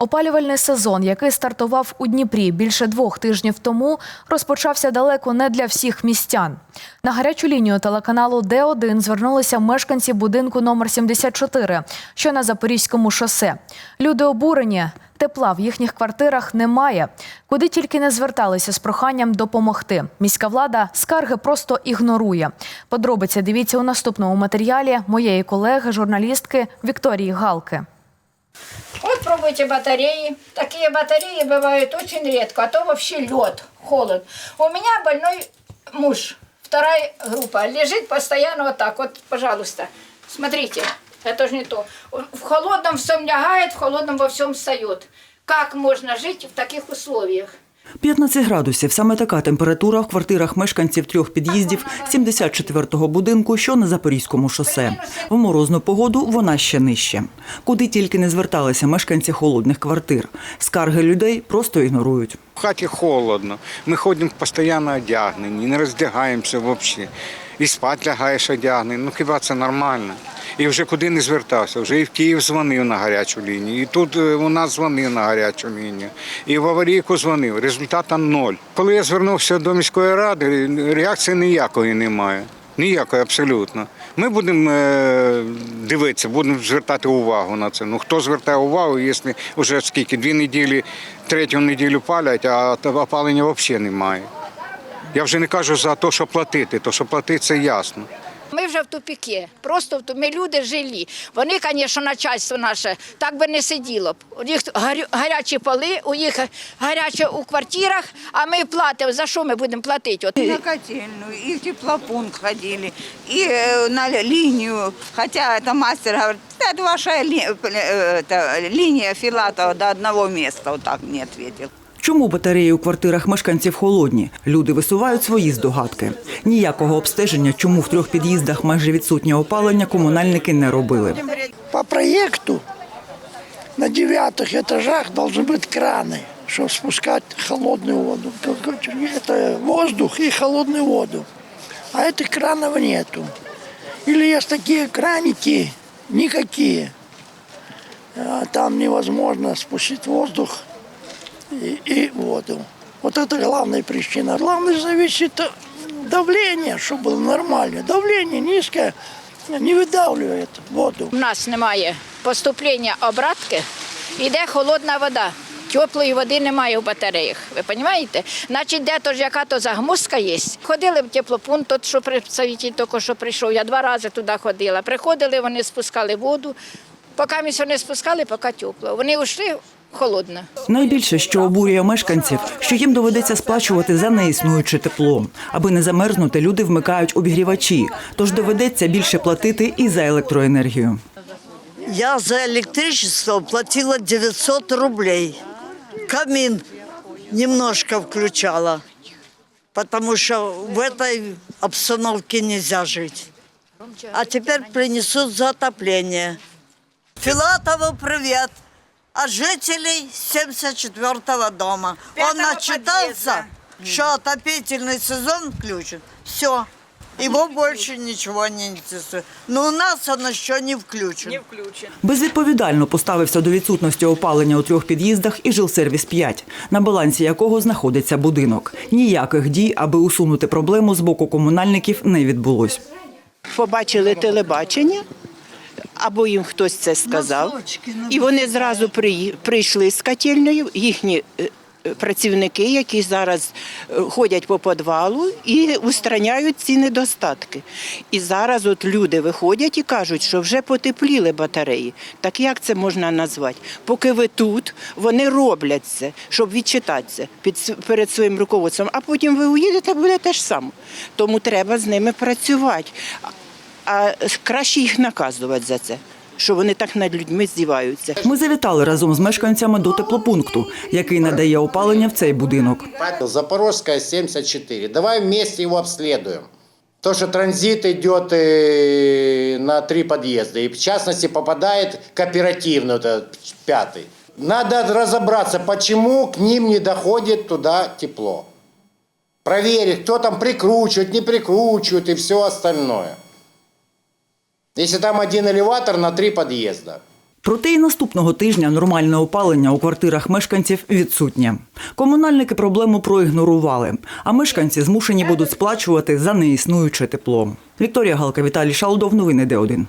Опалювальний сезон, який стартував у Дніпрі більше двох тижнів тому, розпочався далеко не для всіх містян. На гарячу лінію телеканалу Д1 звернулися мешканці будинку номер 74, що на Запорізькому шосе. Люди обурені. Тепла в їхніх квартирах немає. Куди тільки не зверталися з проханням допомогти. Міська влада скарги просто ігнорує. Подробиці дивіться у наступному матеріалі моєї колеги, журналістки Вікторії Галки. Вот пробуйте батареи. Такие батареи бывают очень редко, а то вообще лед, холод. У меня больной муж, вторая группа, лежит постоянно вот так. Вот, пожалуйста, смотрите, это же не то. В холодном всем лягает, в холодном во всем встает. Как можно жить в таких условиях? 15 градусів. Саме така температура в квартирах мешканців трьох під'їздів 74-го будинку, що на Запорізькому шосе. В морозну погоду вона ще нижче. Куди тільки не зверталися мешканці холодних квартир. Скарги людей просто ігнорують. В хаті холодно. Ми ходимо постійно одягнені, не роздягаємося взагалі. І спати лягаєш одягнений. Ну хіба це нормально? І вже куди не звертався. Вже і в Київ дзвонив на гарячу лінію. І тут е, у нас дзвонив на гарячу лінію. І в аварійку дзвонив. Результата ноль. Коли я звернувся до міської ради, реакції ніякої немає. Ніякої абсолютно. Ми будемо е, дивитися, будемо звертати увагу на це. Ну хто звертає увагу, якщо вже скільки дві неділі, третю неділю палять, а опалення взагалі немає. Я вже не кажу за те, що платити, то що платити це ясно. Ми вже в тупіки. Просто в ту- ми люди жилі. Вони, звісно, начальство наше так би не сиділо б. У них гарю- гарячі поли, у їх гаряче у квартирах, а ми платимо. За що ми будемо платити? От И на котельную, и в теплопункт ходили, и э, на линию. Хотя это мастер говорит, это ваша ли- э, это, линия Филатова до одного места, вот так мне ответил. Чому батареї у квартирах мешканців холодні? Люди висувають свої здогадки. Ніякого обстеження, чому в трьох під'їздах майже відсутнє опалення, комунальники не робили. По проекту на девятых этажах должны быть краны, чтобы спускать холодную воду. Как- Это воздух и холодную воду. А этих кранов нету. Или есть такие краники, никакие. А Там невозможно спустить воздух и, и воду. Вот это главная причина. Главное зависит от давления, чтобы было нормально. Давление низкое не выдавливает воду. У нас немає поступлення обратки, йде холодна вода. Теплої води немає в батареях. Ви розумієте? Значить, де то ж яка то загмузка є. Ходили в теплопункт, тот, що представитель тільки що прийшов. Я два рази туди ходила. Приходили, вони спускали воду. Поки ми вони спускали, поки тепло. Вони йшли холодно. Найбільше, що обурює мешканців, що їм доведеться сплачувати за неіснуюче тепло. Аби не замерзнути, люди вмикають обігрівачі, тож доведеться більше платити і за електроенергію. Я за электричество платила 900 рублей. Камин немножко включала, потому что в этой обстановке нельзя жить. А теперь принесут за отопление. Филатову привет от жителей 74-го дома. Он начитался, что отопительный сезон включен. Все. Его больше ничего не интересует. Но у нас он еще не включен. Безвідповідально поставився до відсутності опалення у трьох під'їздах і жилсервіс 5, на балансі якого знаходиться будинок. Ніяких дій, аби усунути проблему з боку комунальників, не відбулось. побачили телебачення, або їм хтось це сказав, і вони зразу прийшли з котельною, їхні е, е, працівники, які зараз е, ходять по підвалу і устраняють ці недостатки. І зараз от люди виходять і кажуть, що вже потепліли батареї. Так як це можна назвати? Поки ви тут, вони роблять це, щоб відчитатися під, перед своїм руководством, а потім ви уїдете, буде те ж саме. Тому треба з ними працювати А краще їх наказувати за це, що вони так над людьми здіваються. Ми завітали разом з мешканцями до теплопункту, який надає опалення в цей будинок. Запорожская 74. Давай вместе его обследуем. То, что транзит идет э, на три подъезда, и в частности попадает кооперативный, вот этот пятый. Надо разобраться, почему к ним не доходит туда тепло. Проверить, кто там прикручивает, не прикручивает и все остальное. Если там один елеватор на три під'їзди. Проте і наступного тижня нормальне опалення у квартирах мешканців відсутнє. Комунальники проблему проігнорували, а мешканці змушені будуть сплачувати за неіснуюче тепло. Вікторія Галка, Віталій Шалдов, новини Д1.